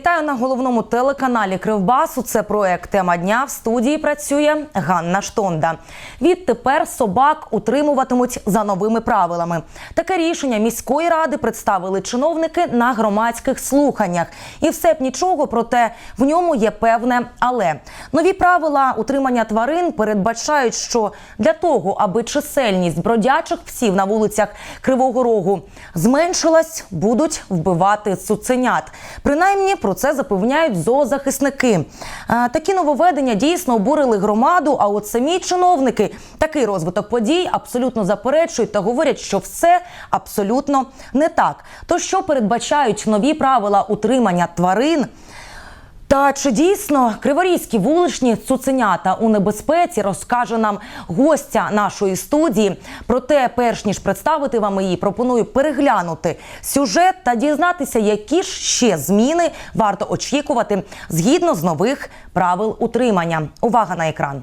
Вітаю на головному телеканалі Кривбасу. Це проект Тема дня. В студії працює Ганна Штонда. Відтепер собак утримуватимуть за новими правилами. Таке рішення міської ради представили чиновники на громадських слуханнях. І все б нічого, проте в ньому є певне але. Нові правила утримання тварин передбачають, що для того, аби чисельність бродячих псів на вулицях Кривого Рогу зменшилась, будуть вбивати цуценят. Принаймні про це запевняють зоозахисники. Е, Такі нововведення дійсно обурили громаду. А от самі чиновники такий розвиток подій абсолютно заперечують та говорять, що все абсолютно не так. То що передбачають нові правила утримання тварин? Та чи дійсно криворізькі вуличні цуценята у небезпеці розкаже нам гостя нашої студії. Проте, перш ніж представити вам її, пропоную переглянути сюжет та дізнатися, які ж ще зміни варто очікувати згідно з нових правил утримання. Увага на екран.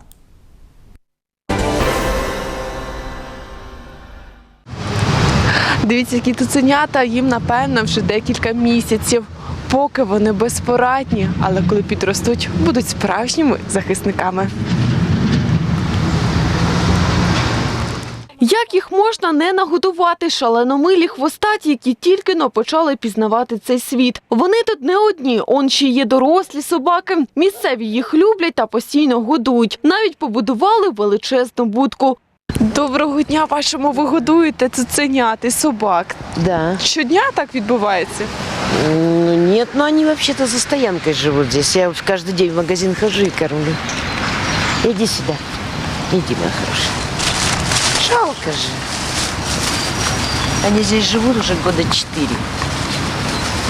Дивіться, які туценята, їм напевно вже декілька місяців. Поки вони безпорадні, але коли підростуть, будуть справжніми захисниками. Як їх можна не нагодувати шаленомилі хвостаті, які тільки но почали пізнавати цей світ? Вони тут не одні, он ще є дорослі собаки. Місцеві їх люблять та постійно годують. Навіть побудували величезну будку. Доброго дня вашому ви годуєте цуценят і собак. Да. Щодня так відбувається. Ну, нет, но они вообще-то за стоянкой живут здесь. Я в- каждый день в магазин хожу и кормлю. Иди сюда. Иди, моя хорошая. Жалко же. Они здесь живут уже года четыре.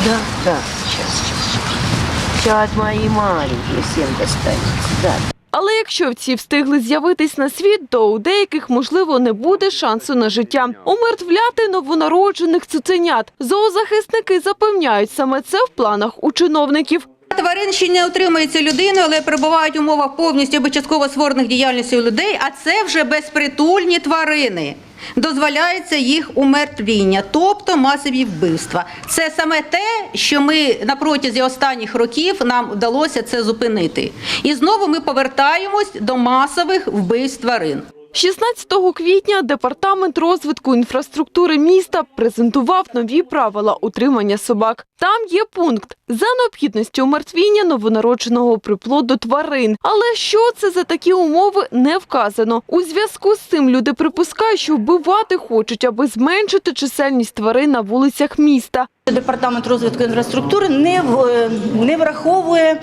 Да? Да. Сейчас, сейчас, сейчас. Сейчас мои маленькие всем достанется. Да. Але якщо ці встигли з'явитись на світ, то у деяких, можливо, не буде шансу на життя. Умертвляти новонароджених цуценят. Зоозахисники запевняють, саме це в планах у чиновників. Тварин ще не утримується людиною, але перебувають в умовах повністю або частково створених діяльністю людей, а це вже безпритульні тварини. Дозволяється їх умертвіння, тобто масові вбивства. Це саме те, що ми на протязі останніх років нам вдалося це зупинити. І знову ми повертаємось до масових вбивств тварин. 16 квітня департамент розвитку інфраструктури міста презентував нові правила утримання собак. Там є пункт за необхідністю умертвіння новонародженого приплоду тварин. Але що це за такі умови не вказано. У зв'язку з цим люди припускають, що вбивати хочуть, аби зменшити чисельність тварин на вулицях міста. Департамент розвитку інфраструктури не, в- не враховує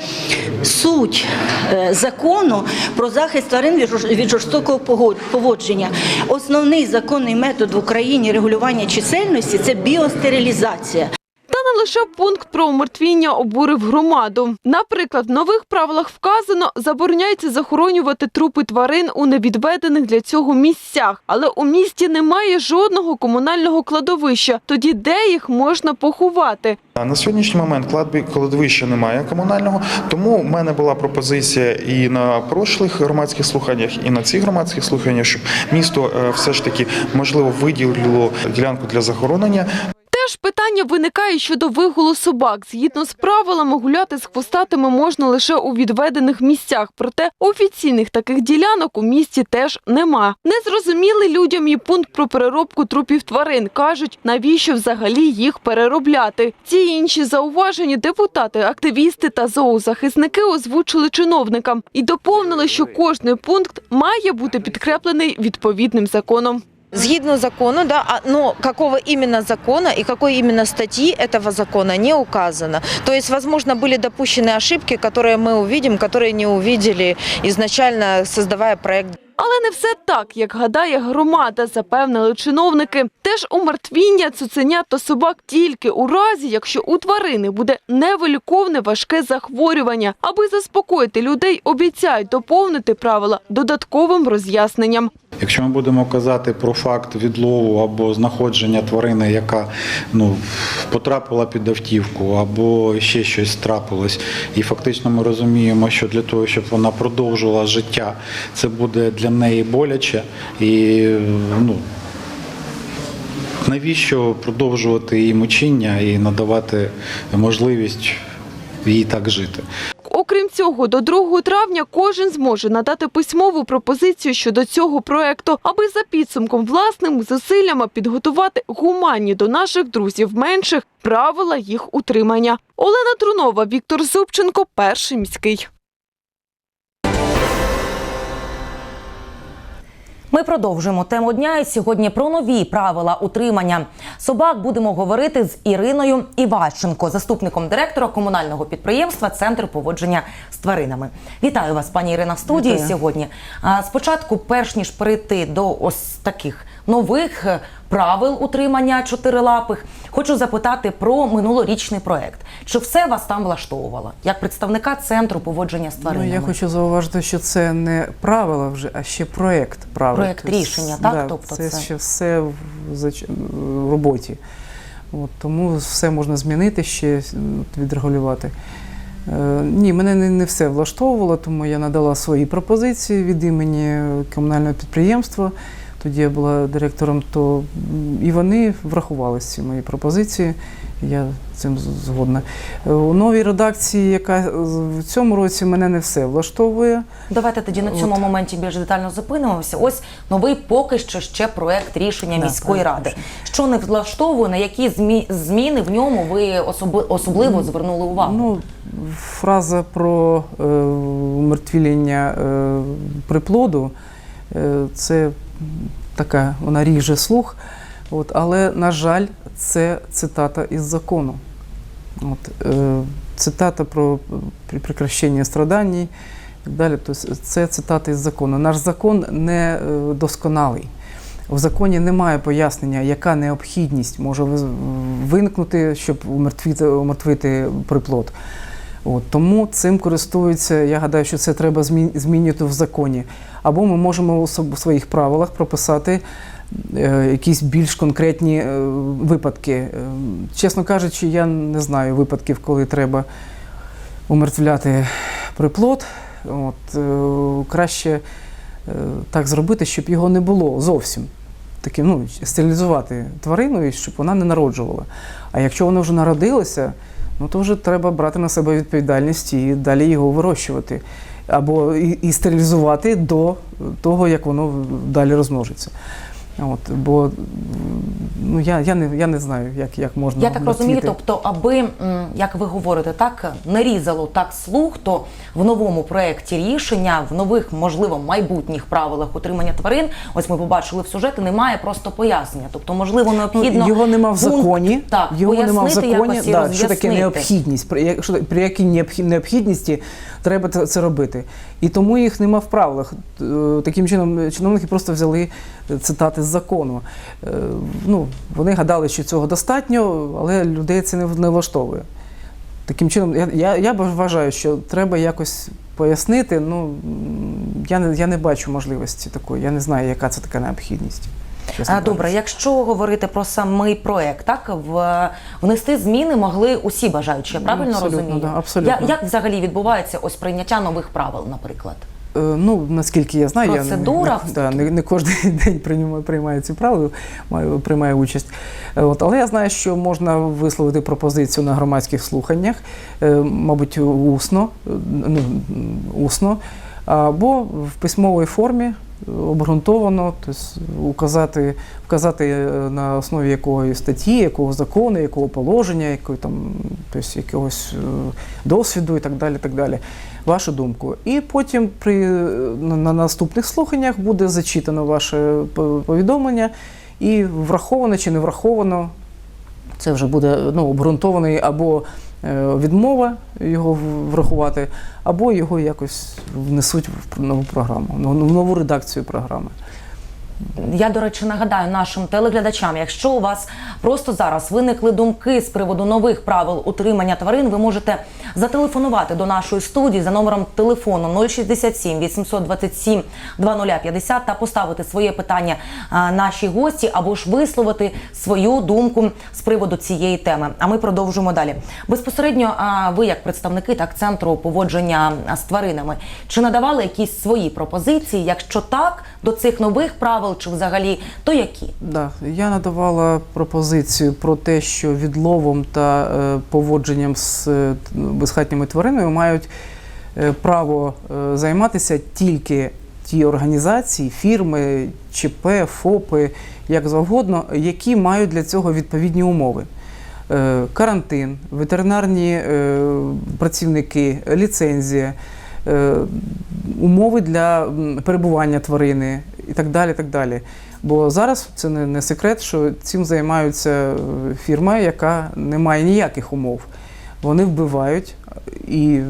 суть е, закону про захист тварин від жорстокого поводження. Основний законний метод в Україні регулювання чисельності це біостерилізація. Та не лише пункт про умертвіння обурив громаду. Наприклад, в нових правилах вказано, забороняється захоронювати трупи тварин у невідведених для цього місцях. Але у місті немає жодного комунального кладовища. Тоді де їх можна поховати? На сьогоднішній момент кладовища немає комунального, тому в мене була пропозиція і на прошлих громадських слуханнях, і на цих громадських слуханнях, щоб місто е, все ж таки можливо виділило ділянку для захоронення. Теж питання виникає щодо вигулу собак. Згідно з правилами, гуляти з хвостатими можна лише у відведених місцях. Проте офіційних таких ділянок у місті теж нема. Незрозумілий людям і пункт про переробку трупів тварин. Кажуть, навіщо взагалі їх переробляти. Ці інші зауваження депутати, активісти та зоозахисники озвучили чиновникам і доповнили, що кожний пункт має бути підкреплений відповідним законом. Згідно закону, да, а- но какого именно закона и какой именно статьи этого закона не указано. То есть, возможно, были допущены ошибки, которые мы увидим, которые не увидели изначально, создавая проект Але не все так, як гадає громада, запевнили чиновники. Теж умертвіння цуценят та собак тільки у разі, якщо у тварини буде невиліковне важке захворювання. Аби заспокоїти людей, обіцяють доповнити правила додатковим роз'ясненням. Якщо ми будемо казати про факт відлову або знаходження тварини, яка ну, потрапила під автівку, або ще щось трапилось, і фактично ми розуміємо, що для того, щоб вона продовжувала життя, це буде для неї боляче і ну. Навіщо продовжувати її мучіння і надавати можливість їй так жити. Окрім цього, до 2 травня кожен зможе надати письмову пропозицію щодо цього проекту, аби за підсумком власними зусиллями підготувати гуманні до наших друзів менших правила їх утримання. Олена Трунова, Віктор Зубченко, перший міський. Ми продовжуємо тему дня. І сьогодні про нові правила утримання собак будемо говорити з Іриною Іващенко, заступником директора комунального підприємства Центр поводження з тваринами. Вітаю вас, пані Ірина, в студії Вітаю. сьогодні. Спочатку, перш ніж перейти до ось таких нових е, правил утримання чотирилапих, хочу запитати про минулорічний проект. Чи все вас там влаштовувало як представника центру поводження з Ну, я хочу зауважити, що це не правила вже, а ще проєкт правил. Проект Тобто, рішення, так? Да, Тобто це, це- ще все в, в роботі. От, тому все можна змінити, ще відрегулювати. Е, ні, мене не, не все влаштовувало, тому я надала свої пропозиції від імені комунального підприємства. Тоді я була директором, то і вони врахували ці мої пропозиції. Я цим згодна. Е, У новій редакції, яка е, в цьому році мене не все влаштовує. Давайте тоді на цьому От. моменті більш детально зупинимося. Ось новий поки що ще проект рішення Да, міської проект ради. Що не влаштовує, на які змі- зміни в ньому ви особи- особливо звернули увагу? Ну, фраза про е, умертвілення е, приплоду це така, вона ріже слух. От, але, на жаль, це цитата із закону. От, е, цитата про при- прекращення страдань і так далі. Тобто це цитата із закону. Наш закон не е, досконалий. В законі немає пояснення, яка необхідність може виникнути, щоб умертвити, умертвити приплод. От, тому цим користуються, я гадаю, що це треба змінювати в законі. Або ми можемо у своїх правилах прописати е, якісь більш конкретні е, випадки. Е, чесно кажучи, я не знаю випадків, коли треба умертвляти приплод. От, краще так зробити, щоб його не було зовсім. Таким, ну, стерилізувати тварину, щоб вона не народжувала. А якщо вона вже народилася, ну то вже треба брати на себе відповідальність і далі його вирощувати. Або і, і стерилізувати до того, як воно далі розмножиться. От, бо ну, я, я, не, я не знаю, як, як можна. Я так розумію, тобто, аби, як ви говорите, так не різало так слух, то в новому проєкті рішення, в нових, можливо, майбутніх правилах утримання тварин, ось ми побачили в сюжеті, немає просто пояснення. Тобто, можливо, необхідно Ну, його нема в пункт, законі. так, його нема в законі. якось і Да, що таке необхідність? При, при якій необхід- необхідності треба це, робити. І тому їх нема в правилах. Е, Таким чином, чиновники просто взяли цитати з закону. Е, Ну, вони гадали, що цього достатньо, але людей це не влаштовує. Таким чином, я, я, я вважаю, що треба якось пояснити. Ну, я не, я не бачу можливості такої. Я не знаю, яка це така необхідність. Чесно Добре, кажучи. якщо говорити про самий проект, так в внести зміни могли усі бажаючі, я правильно Абсолютно, розумію? да, абсолютно. Я- як взагалі відбувається ось прийняття нових правил, наприклад? Е, Ну, наскільки я знаю, Процедура я не, не, да, не, не кожен день приймаю, приймаю ці правила, маю, приймаю участь. Е, От, але я знаю, що можна висловити пропозицію на громадських слуханнях, е, мабуть, усно, ну, усно, або в письмовій формі обґрунтовано, тобто указати, вказати е, на основі якої статті, якого закону, якого положення, якої там, тобто якогось е, досвіду і так далі. так далі. Вашу думку. І потім при, на, на наступних слуханнях буде зачитано ваше повідомлення і враховано чи не враховано. Це вже буде ну, обґрунтований або е, відмова його врахувати, або його якось внесуть в нову програму, в нову редакцію програми. Я, до речі, нагадаю нашим телеглядачам, якщо у вас просто зараз виникли думки з приводу нових правил утримання тварин, ви можете зателефонувати до нашої студії за номером телефону 067 827 2050 та поставити своє питання нашій гості або ж висловити свою думку з приводу цієї теми. А ми продовжуємо далі. Безпосередньо, а, ви, як представники так центру поводження з тваринами, чи надавали якісь свої пропозиції? Якщо так, до цих нових правил чи взагалі то які? Да, я надавала пропозицію про те, що відловом та е, поводженням з е, безхатніми тваринами мають е, право е, займатися тільки ті організації, фірми, ЧП, ФОПи, як завгодно, які мають для цього відповідні умови. Е, Карантин, ветеринарні е, працівники, ліцензія, умови для перебування тварини і так далі. так далі. Бо зараз це не, секрет, що цим займаються е, фірма, яка не має ніяких умов. Вони вбивають і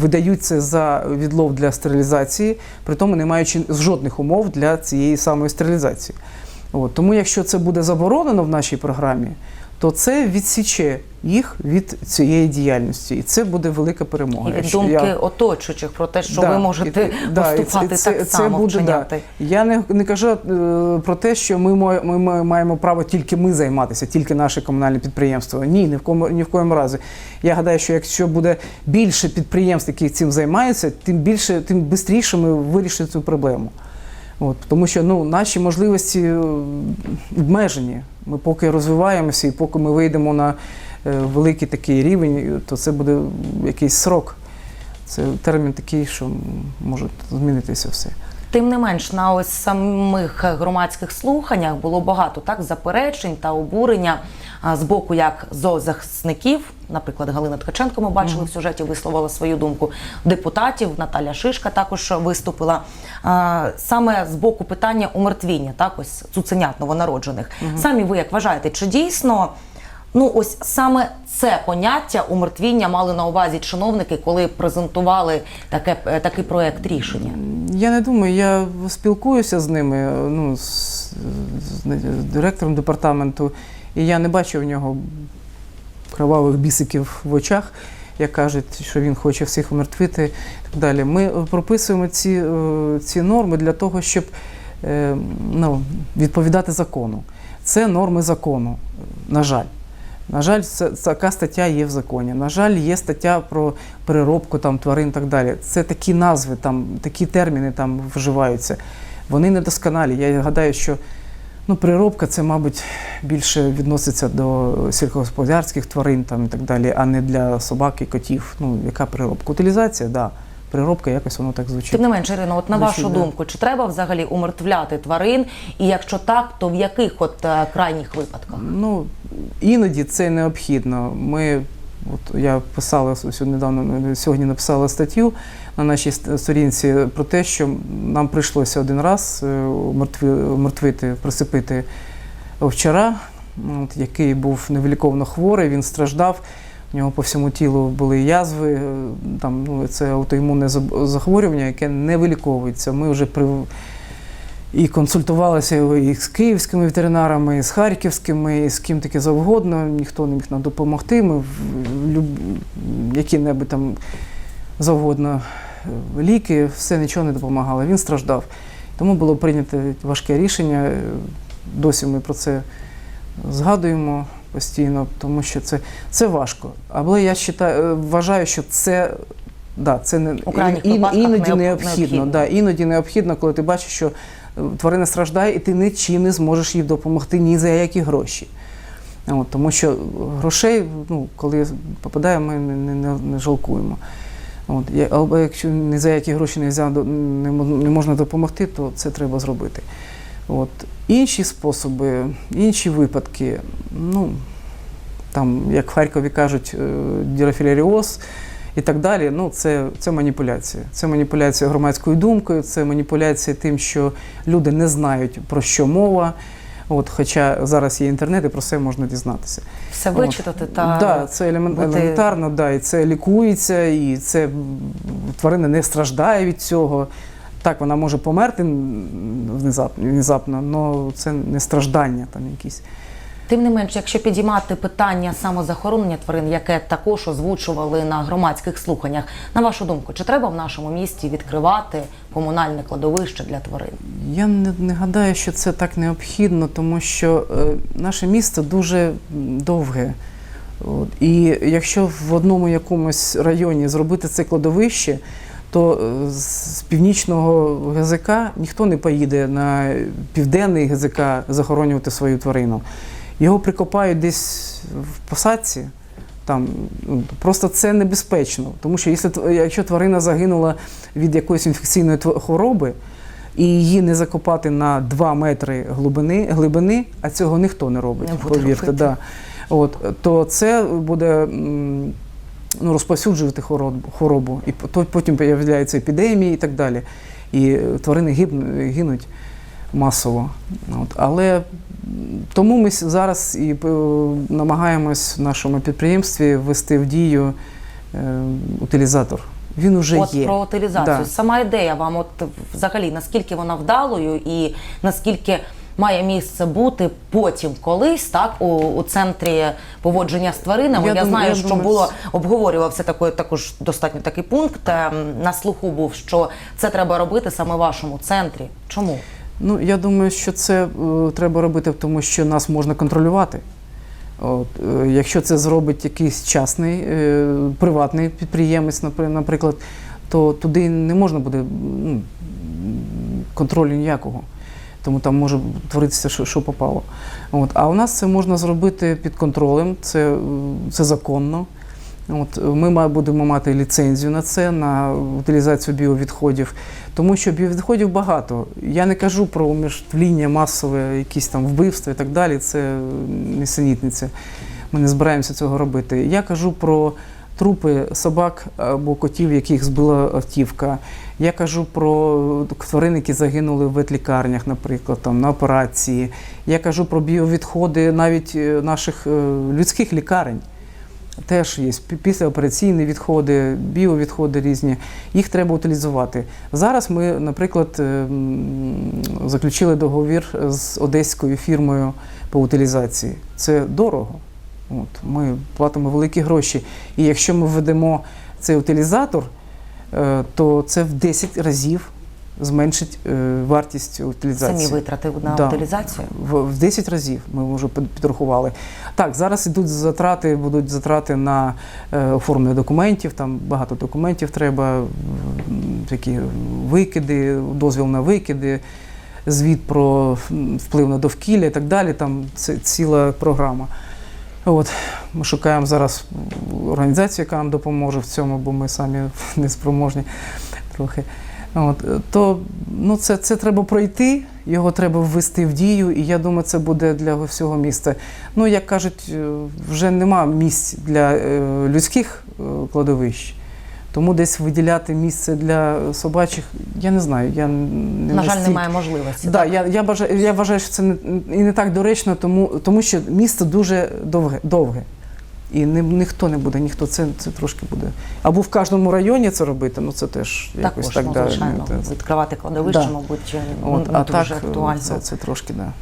видають це за відлов для стерилізації, при тому не маючи жодних умов для цієї самої стерилізації. От, тому якщо це буде заборонено в нашій програмі, то це відсіче їх від цієї діяльності, і це буде велика перемога. І від думки я- оточуючих про те, що Да, ви можете і- да, і це- так це само буде, да. вчиняти. Я не, не кажу е, про те, що ми, ми, ми маємо право тільки ми займатися, тільки наше комунальне підприємство. Ні, ні в кому ні в коєму разі. Я гадаю, що якщо буде більше підприємств, які цим займаються, тим більше, тим швидше ми вирішимо цю проблему. От, тому що ну, наші можливості е, обмежені. Ми поки розвиваємося і поки ми вийдемо на е, великий такий рівень, то це буде якийсь срок. Це термін такий, що може змінитися все. Тим не менш, на ось самих громадських слуханнях було багато так заперечень та обурення з боку як зоозахисників, наприклад, Галина Ткаченко, ми бачили в сюжеті, висловила свою думку. Депутатів Наталя Шишка також виступила саме з боку питання умертвіння, так ось цуценят новонароджених. Самі ви як вважаєте, чи дійсно? Ну, ось саме це поняття умертвіння мали на увазі чиновники, коли презентували таке, е, такий проект рішення. Я не думаю, я спілкуюся з ними, ну, з, з директором департаменту, і я не бачу в нього кровавих бісиків в очах, як кажуть, що він хоче всіх так далі. Ми е, прописуємо ці, е, ці норми для того, щоб е, ну, відповідати закону. Це норми закону, на жаль. На жаль, така стаття є в законі. На жаль, є стаття про переробку там, тварин і так далі. Це такі назви, там, такі терміни там вживаються. Вони недосконалі. Я гадаю, що ну, переробка це, мабуть, більше відноситься до сільськогосподарських тварин там, і так далі, а не для собак і котів. Ну, яка переробка? Утилізація, так. Да. Переробка якось воно так звучить. Тим не менше, Ірино, от на Звучить, вашу да. думку, чи треба взагалі умертвляти тварин? І якщо так, то в яких от е, крайніх випадках? Ну, іноді це необхідно. Ми, от я писала сьогодні недавно, сьогодні написала статтю на нашій сторінці про те, що нам прийшлося один раз е, умертвити, присипити овчара, от, який був невиліковно хворий, він страждав. У нього по всьому тілу були язви, е, там, ну, це аутоімунне захворювання, яке не виліковується. Ми вже при, і консультувалися і з київськими ветеринарами, і з харківськими, і з ким таки завгодно. Ніхто не міг нам допомогти. Ми в люб... які-небудь там завгодно ліки, все нічого не допомагало. Він страждав. Тому було прийнято важке рішення. Досі ми про це згадуємо постійно, тому що це, це важко. Але я считаю, е, вважаю, що це. Да, це не ін- іноді необхідно. необхідно. Да, іноді необхідно, коли ти бачиш, що е, тварина страждає, і ти нічим не зможеш їй допомогти ні за які гроші. От, тому що грошей, ну, коли попадає, ми не, не, не жалкуємо. От, або якщо ні за які гроші не, взяв, не, можна допомогти, то це треба зробити. От. Інші способи, інші випадки, ну, там, як в Харкові кажуть, е, дірафіляріоз і так далі, ну, це, це маніпуляція. Це маніпуляція громадською думкою, це маніпуляція тим, що люди не знають, про що мова. От, хоча зараз є інтернет, і про це можна дізнатися. Все От. вичитати та да, це елемент, бути- елементарно, да, і це лікується, і це тварина не страждає від цього. Так, вона може померти внезапно, але це не страждання там якісь. Тим не менш, якщо підіймати питання самозахоронення тварин, яке також озвучували на громадських слуханнях, на вашу думку, чи треба в нашому місті відкривати комунальне кладовище для тварин? Я не, не гадаю, що це так необхідно, тому що е, наше місто дуже довге. От, і якщо в одному якомусь районі зробити це кладовище, то е, з північного ГЗК ніхто не поїде на південний ГЗК захоронювати свою тварину. Його прикопають десь в посадці. Там ну, просто це небезпечно, тому що якщо, якщо тварина загинула від якоїсь інфекційної хвороби, і її не закопати на 2 метри глибини, глибини, а цього ніхто не робить, Не повірте. робити. Да. От, то це буде ну, розповсюджувати хворобу, хворобу. І потім з'являються епідемії і так далі. І тварини гинуть масово. От. Але тому ми зараз і е, намагаємось в нашому підприємстві ввести в дію е, утилізатор. Він уже От є. про утилізацію. Да. Сама ідея вам, от взагалі, наскільки вона вдалою і наскільки має місце бути потім колись, так, у, у центрі поводження з тваринами. Я Я, дум- знаю, я що думаю, було обговорювався такий, також достатньо такий пункт. ем, На слуху був, що це треба робити саме в вашому центрі. Чому? Ну, я думаю, що це е, треба робити, тому що нас можна контролювати. От, е, якщо це зробить якийсь частний, е, приватний підприємець, напри- наприклад, то туди не можна буде ну, контролю ніякого. Тому там може творитися, що, що попало. От. А у нас це можна зробити під контролем, це, е, це законно. От, ми ма- будемо мати ліцензію на це, на утилізацію біовідходів, тому що біовідходів багато. Я не кажу про умерщвління масове, якісь там вбивства і так далі. Це несенітниця. Ми не збираємося цього робити. Я кажу про трупи собак або котів, яких збила автівка. Я кажу про тварин, які загинули в ветлікарнях, наприклад, там, на операції. Я кажу про біовідходи навіть е, наших е, людських лікарень. Теж є післяопераційні відходи, біовідходи різні. Їх треба утилізувати. Зараз ми, наприклад, е, заключили договір з одеською фірмою по утилізації. Це дорого. От, ми платимо великі гроші. І якщо ми введемо цей утилізатор, е, то це в 10 разів зменшить е, вартість утилізації. Самі витрати на Да. утилізацію? В, в 10 разів ми вже під- підрахували. Так, зараз ідуть затрати, будуть затрати на е, оформлення документів, там багато документів треба, такі викиди, дозвіл на викиди, звіт про вплив на довкілля і так далі. Там це ціла програма. От, ми шукаємо зараз організацію, яка нам допоможе в цьому, бо ми самі не спроможні трохи. От, е, то ну, це, це треба пройти, його треба ввести в дію, і я думаю, це буде для всього міста. Ну, як кажуть, е, вже нема місць для е, людських кладовищ. Тому десь виділяти місце для собачих, я не знаю. Я не На жаль, немає можливості. Да, так? я, я, бажаю, я вважаю, що це не, і не так доречно, тому, тому що місто дуже довге. довге. І не, ніхто не буде, ніхто це, це трошки буде. Або в кожному районі це робити, ну це теж якось Також, так ну, да, звичайно, відкривати кладовище, Да. мабуть, От, не а дуже так актуально. це, це трошки, да.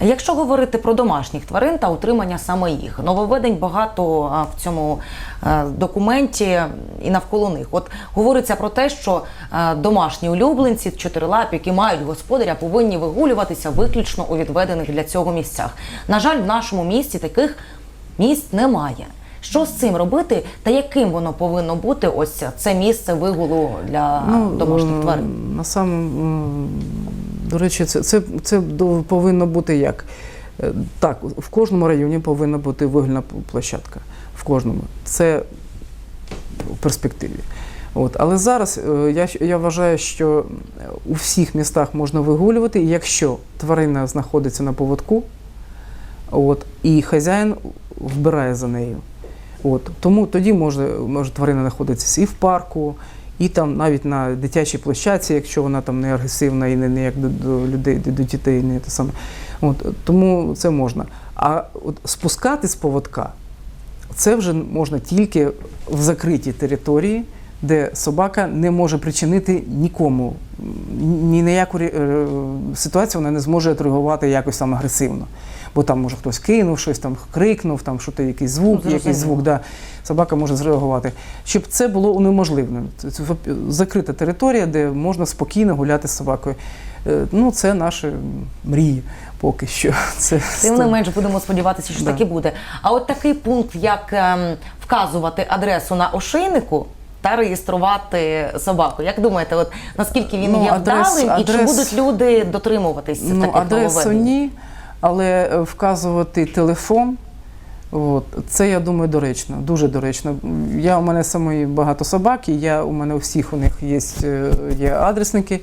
Якщо говорити про домашніх тварин та утримання саме їх, нововведень багато в цьому е, документі і навколо них. От говориться про те, що е, домашні улюбленці, чотирилапі, які мають господаря, повинні вигулюватися виключно у відведених для цього місцях. На жаль, в нашому місті таких місць немає. Що з цим робити, та яким воно повинно бути? Ось це місце вигулу для домашніх е, тварин? На самому, до речі, це, це, це повинно бути як? Е, Так, в кожному районі повинна бути вигульна площадка. В кожному. Це в перспективі. От. Але зараз е, я, я вважаю, що у всіх містах можна вигулювати, якщо тварина знаходиться на поводку, от, і хазяїн вбирає за нею. От. Тому тоді може, може тварина знаходитися і в парку, і там навіть на дитячій площадці, якщо вона там не агресивна і не, не як до, до людей, до, до дітей, не те саме. От. Тому це можна. А от спускати з поводка це вже можна тільки в закритій території, де собака не може причинити нікому ні на яку е, ситуацію вона не зможе реагувати якось там агресивно. Бо там може хтось кинув щось, там крикнув, там що то якийсь звук, Ну, якийсь звук, да, собака може зреагувати. Щоб це було унеможливним. Це, закрита територія, де можна спокійно гуляти з собакою. Е, Ну, це наші мрії поки що. Це Тим не менш будемо сподіватися, що Да. так буде. А от такий пункт, як ем, вказувати адресу на ошейнику, та реєструвати собаку. Як думаєте, от наскільки він Ну, є адрес- вдалим і чи будуть люди дотримуватись Ну, таких адресу ні, але е, вказувати телефон. От, це я думаю доречно, дуже доречно. Я у мене самої багато собак, і я у мене у всіх у них є, е, є адресники,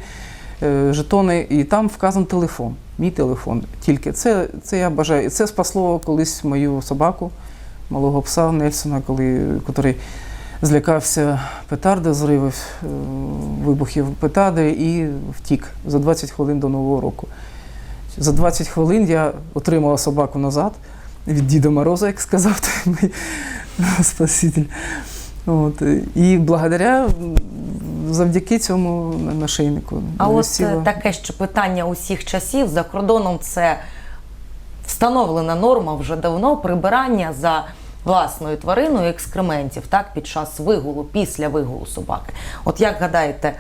е, жетони, і там вказан телефон. Мій телефон. Тільки це, це я бажаю. І це спасло колись мою собаку, малого пса Нельсона, коли, котрий злякався петарди, зривів е, вибухів петарди і втік за 20 хвилин до Нового року. За 20 хвилин я отримала собаку назад від Діда Мороза, як сказав той мій спаситель. От. І благодаря завдяки цьому нашийнику. А от е, таке ще питання усіх часів за кордоном це встановлена норма вже давно прибирання за власною твариною екскрементів так під час вигулу, після вигулу собаки. От як гадаєте,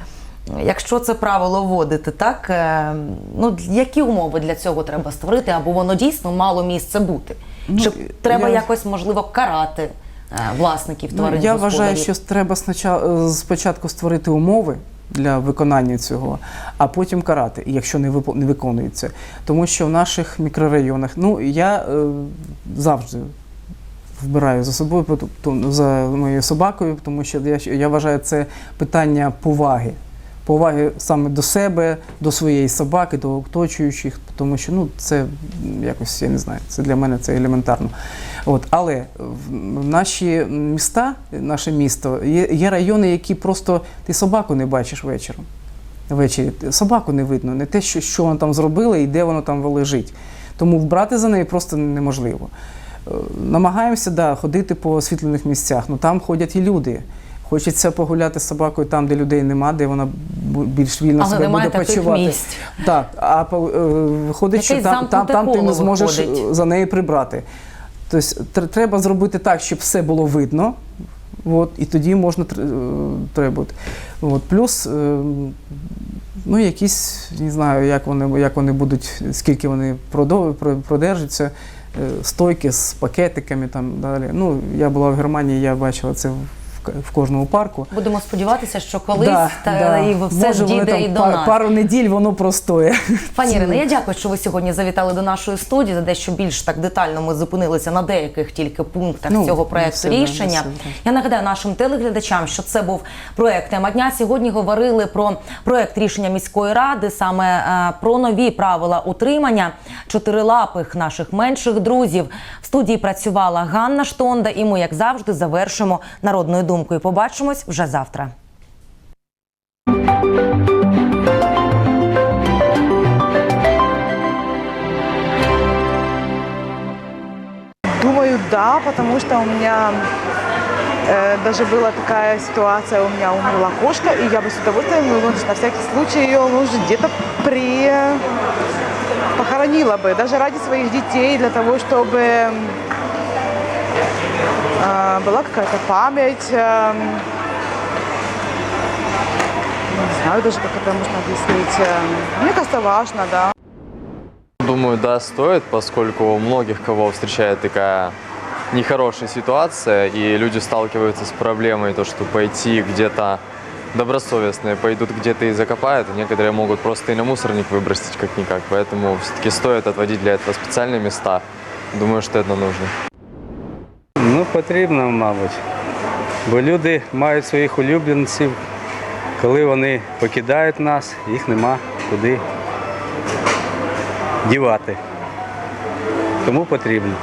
якщо це правило вводити, так е, ну які умови для цього треба створити, або воно дійсно мало місце бути? Ну, Чи треба я- якось можливо карати е, власників Ну, тварин? я вважаю, що треба спочатку, спочатку створити умови для виконання цього, а потім карати, якщо не виконується. Тому що в наших мікрорайонах, ну я е, завжди вбираю за собою за моєю собакою, тому що я, я вважаю це питання поваги. Поваги саме до себе, до своєї собаки, до оточуючих, тому що ну це якось я не знаю. Це для мене це елементарно. От, але наші міста, наше місто, є, є райони, які просто ти собаку не бачиш вечором. Ввечері собаку не видно, не те, що, що вона там зробила і де воно там лежить. Тому вбрати за нею просто неможливо. Намагаємося да, ходити по освітлених місцях, але там ходять і люди. Хочеться погуляти з собакою там, де людей нема, де вона більш вільно Але себе буде таких почувати. місць. Так, а по- е, виходить, що там, там, там ти не зможеш виходить. за нею прибрати. Тобто треба зробити так, щоб все було видно. От, і тоді можна е, требувати. От, плюс, е, ну, якісь, не знаю, як вони, як вони будуть, скільки вони продов- продержаться, стойки з пакетиками там далі. Ну, я була в Германії, я бачила це в, кожному парку. Будемо сподіватися, що колись Да, та, да. і все ж дійде і до пар- нас. пару неділь воно простоє. Пані Ірино, я дякую, що ви сьогодні завітали до нашої студії. За дещо більш так детально ми зупинилися на деяких тільки пунктах Ну, цього проекту все, рішення. все. Я нагадаю нашим телеглядачам, що це був проект тема дня. Сьогодні говорили про проект рішення міської ради, саме е, про нові правила утримання чотирилапих наших менших друзів. В студії працювала Ганна Штонда, і ми, як завжди, завершимо народною думкою. Побачимось вже завтра. Думаю, да, потому что у меня э, даже была такая ситуация, у меня умерла кошка, и я бы с удовольствием, ну, на всякий случай ее может, где-то при похоронила бы, даже ради своих детей, для того, чтобы э, была какая-то память. э, не знаю даже, как это можно объяснить. э, Мне кажется, важно, да. Думаю, да, стоит, поскольку у многих кого встречает такая нехорошая ситуация, и люди сталкиваются с проблемой, то, что пойти где-то добросовестные пойдут где-то и закопают, а некоторые могут просто и на мусорник выбросить как-никак. Поэтому все-таки стоит отводить для этого специальные места. Думаю, что это нужно. Потрібно, мабуть. Бо люди мають своїх улюбленців. Коли вони покидають нас, їх нема куди дівати. Тому потрібно.